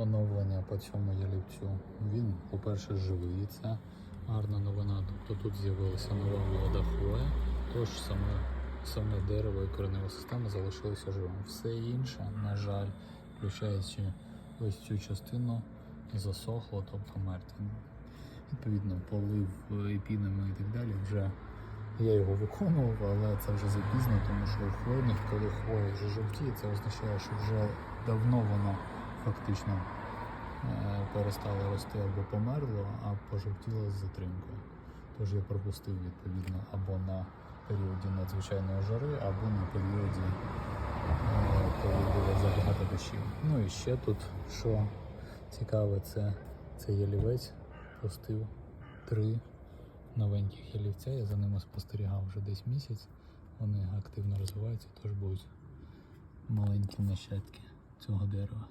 оновлення по цьому ялівцю. Він, по-перше, живий, це гарна новина. Тобто тут з'явилася нова молода хвоя, тож саме, саме дерево і коренева система залишилися живим. Все інше, на жаль, включаючи ось цю частину, засохло, тобто мертве. Відповідно, полив епінами і так далі вже я його виконував, але це вже запізно, тому що у хвойних, коли хвоя вже жовтіє, це означає, що вже давно воно фактично е, перестало рости або померло, а пожовтіло з затримкою. Тож я пропустив відповідно або на періоді надзвичайної жари, або на періоді, е, коли було забагато дощів. Ну і ще тут, що цікаве, це, це ялівець пустив три новеньких ялівця. Я за ними спостерігав вже десь місяць. Вони активно розвиваються, тож будуть маленькі нащадки цього дерева.